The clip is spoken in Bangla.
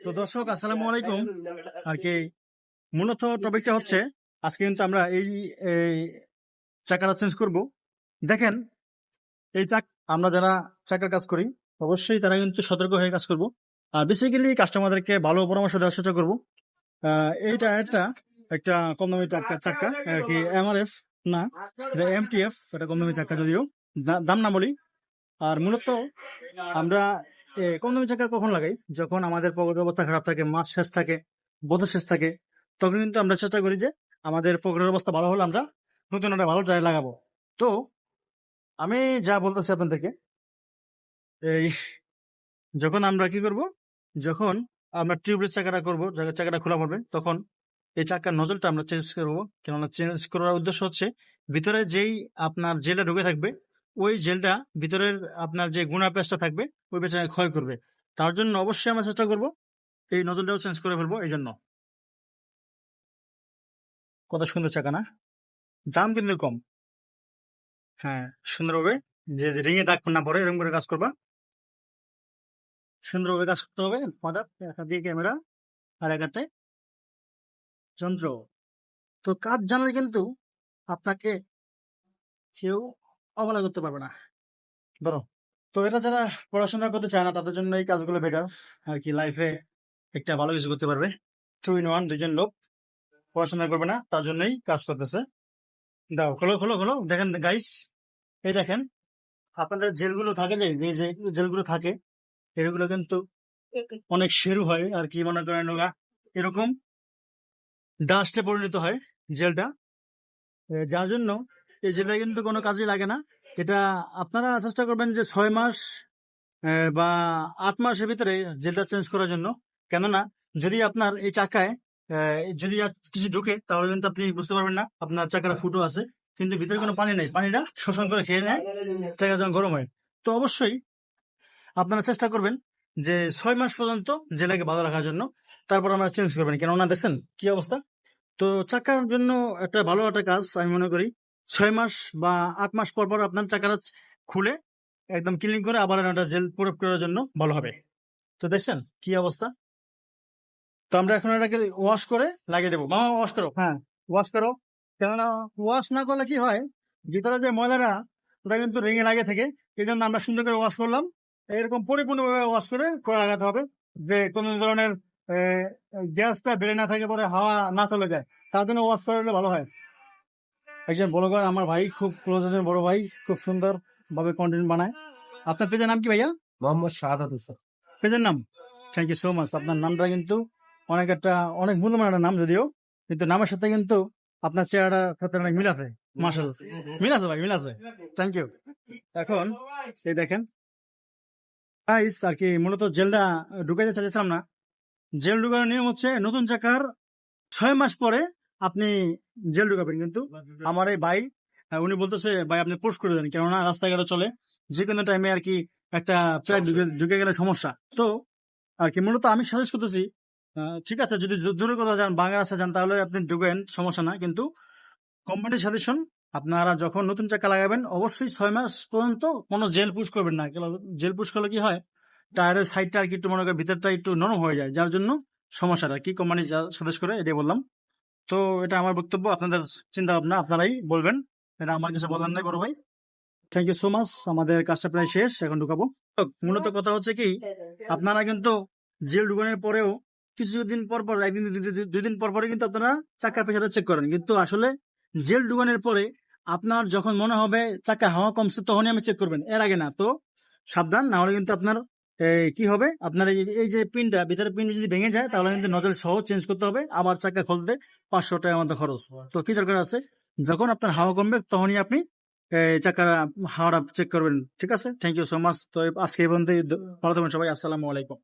তো দর্শক আসসালামু আলাইকুম। আর কি মূলত টপিকটা হচ্ছে আজকে কিন্তু আমরা এই চাকাটা চেঞ্জ করব। দেখেন এই চাক আমরা যারা চাকার কাজ করি অবশ্যই তারা কিন্তু সতর্ক হয়ে কাজ করব। আর বেসিক্যালি কাস্টমারদেরকে ভালো পরামর্শ দেওয়ার চেষ্টা করব। আহ, এই টায়ারটা একটা কম দামি চাক্কা চাক্কা আর কি এমআরএফ না এটা এমটিএফ এটা কম দামি চাক্কা যদিও। দাম না বলি। আর মূলত আমরা কম দামি চাকা কখন লাগাই? যখন আমাদের পকেটের অবস্থা খারাপ থাকে মাছ শেষ থাকে বোধ শেষ থাকে, তখন কিন্তু আমরা চেষ্টা করি যে আমাদের পকেটের অবস্থা ভালো হলে আমরা নতুন একটা ভালো টায়ার লাগাবো। তো, আমি যা বলতেছি আপনাদেরকে এই যখন আমরা কি করব? যখন আমরা টিউবলেস চাকাটা করব চাকাটা খোলা পড়বে, তখন এই চাকার নজলটা আমরা চেঞ্জ করব। কেননা চেঞ্জ করার উদ্দেশ্য হচ্ছে, ভিতরে যেই আপনার জেলটা ঢুকে থাকবে ওই জেলটা ভিতরের আপনার যে গুণা পেস্টটা থাকবে, ওই পেস্টটাকে ক্ষয় করবে। তার জন্য অবশ্যই আমরা চেষ্টা করব এই নজলটাও চেঞ্জ করে ফেলব এই জন্য। কত সুন্দর চাকা না? দাম কিন্তু কম। হ্যাঁ সুন্দরভাবে যে রিঙে দাগ না পড়ে, এরকম করে কাজ করবা। সুন্দরভাবে কাজ করতে হবে। মাদার দিয়ে ক্যামেরা আর একাতে যন্ত্র। তো কাজ জানলে কিন্তু আপনাকে কেউ অবহেলা করতে পারবে না। ধরো। তো এটা যারা পড়াশোনা করতে চায় না তাদের জন্য এই কাজগুলো বেটার আর কি লাইফে একটা ভালো কিছু করতে পারবে। টু ইন ওয়ান দুজন লোক পড়াশোনা করবে না তার জন্যই কাজ করতেছে। দাও খোলো খোলো খোলো দেখেন গাইস এই দেখেন আপনাদের জেলগুলো থাকে যে যে যে জেলগুলো থাকে এগুলো কিন্তু অনেক শেরু হয় আর কি মনে করেন এরকম ডাস্টে পরিণত হয় জেলটা। যার জন্য জেলটা কিন্তু কোনো কাজে লাগে না। এটা আপনারা চেষ্টা করবেন যে ছয় মাস বা আট মাসের ভিতরে জেলটা চেঞ্জ করার জন্য। কেননা, যদি আপনার এই চাকায় যদি কিছু ঢুকে, তাহলে কিন্তু আপনি বুঝতে পারবেন না, আপনার চাকাটা ফুটো আছে, কিন্তু ভিতরে কোনো পানি নেই। পানিটা শোষণ করে খেয়ে নেয়, চাকা যখন গরম হয়। তো অবশ্যই আপনারা চেষ্টা করবেন যে ছয় মাস পর্যন্ত জেলাকে ভালো রাখার জন্য। তারপর আমরা চেঞ্জ করবেন। কেননা, দেখছেন কি অবস্থা? তো চাকার জন্য একটা ভালো একটা কাজ আমি মনে করি। ছয় মাস বা আট মাস পর পর আপনার চাকাটা খুলে একদম ক্লিন করে আবার একটা জেল প্রয়োগ করার জন্য ভালো হবে। তো দেখছেন কি অবস্থা? তো আমরা এখন এটাকে ওয়াশ করে লাগিয়ে দেবো। মামা ওয়াশ করো। হ্যাঁ ওয়াশ করো। কেননা ওয়াশ না করলে কি হয়? ভিতরে যে ময়লাটা, ওটা কিন্তু রেঙে লাগে থাকে। এই জন্য আমরা সুন্দর করে ওয়াশ করলাম। এরকম পরিপূর্ণভাবে ওয়াশ করে করে লাগাতে হবে যে কোনো ধরনের গ্যাসটা বেড়ে না থাকে পরে হাওয়া না চলে যায়। তার জন্য ওয়াশ করলে ভালো হয়। একজন ব্লগার আমার ভাই খুব ক্লোজ একজন বড় ভাই খুব সুন্দর ভাবে কন্টেন্ট বানায়। আপনার পেজের নাম কি ভাইয়া? মোহাম্মদ শাহাদ হোসেন। পেজের নাম? থ্যাংক ইউ সো মাচ আপনার নামটা কিন্তু অনেক একটা অনেক মূল্যবান একটা নাম যদিও কিন্তু নামের সাথে কিন্তু আপনার চেহারাটার সাথে অনেক মিল আছে মার্শাল মিল আছে ভাই মিল আছে। থ্যাংক ইউ এখন এই দেখেন গাইস আর কি মূলত জেলটা ঢুকাইতে চাইছিলাম না। জেল ঢুকানোর নিয়ম হচ্ছে নতুন চাকার ছয় মাস পরে আপনি জেল ঢুকাবেন কিন্তু। আমার এই ভাই উনি বলতেছে ভাই আপনি পোস্ট করে দেন। কেননা রাস্তাঘাটে চলে যে কোনো টাইমে আর কি একটা প্রায় ঢুকে গেলে সমস্যা। তো আর কি মূলত আমি সাজেস্ট করতেছি ঠিক আছে যদি দূরে কোথাও যান বাংলা রাস্তা যান তাহলে আপনি ঢুকেন সমস্যা না। কিন্তু কোম্পানির সাজেশন আপনারা যখন নতুন চাকা লাগাবেন অবশ্যই ছয় মাস পর্যন্ত কোনো জেল পুশ করবেন না। জেল পুশ করলে কি হয়? টায়ারের সাইডটা আর কি একটু মনে করেন ভিতরটা একটু নরম হয়ে যায়। যার জন্য সমস্যাটা। কি কোম্পানি সাজেস্ট করে এটাই বললাম। তো এটা আমার বক্তব্য। আপনাদের চিন্তা ভাবনা আপনারাই বলবেন। এটা আমার কিছু বলার নাই বড় ভাই। থ্যাংক ইউ সো মাচ আমাদের কাজটা প্রায় শেষ এখন ঢুকাবো। মূলত কথা হচ্ছে কি আপনারা কিন্তু জেল ঢুকানোর পরেও কিছুদিন পর পর একদিন দুই- দুই- দুই- দুই দিন পর পরে কিন্তু আপনারা চাকা পেছাটা চেক করেন। কিন্তু আসলে জেল ঢুকানোর পরে আপনার যখন মনে হবে চাকা হাওয়া কমছে তখনই আমি চেক করবেন। এর আগে না। তো সাবধান না হলে কিন্তু আপনার কি হবে? আপনার এই এই যে পিনটা ভিতরে পিন যদি ভেঙে যায় তাহলে কিন্তু নজল সহজ চেঞ্জ করতে হবে। আবার চাকা খুলতে পাঁচশো টাকার মতো খরচ। তো কি দরকার আছে? যখন আপনার হাওয়া কমবে তখনই আপনি চাকা হাওয়াটা চেক করবেন। ঠিক আছে? থ্যাংক ইউ সো মাচ তো আজকে এই পর্যন্ত ভালো থাকবেন সবাই। আসসালামু আলাইকুম।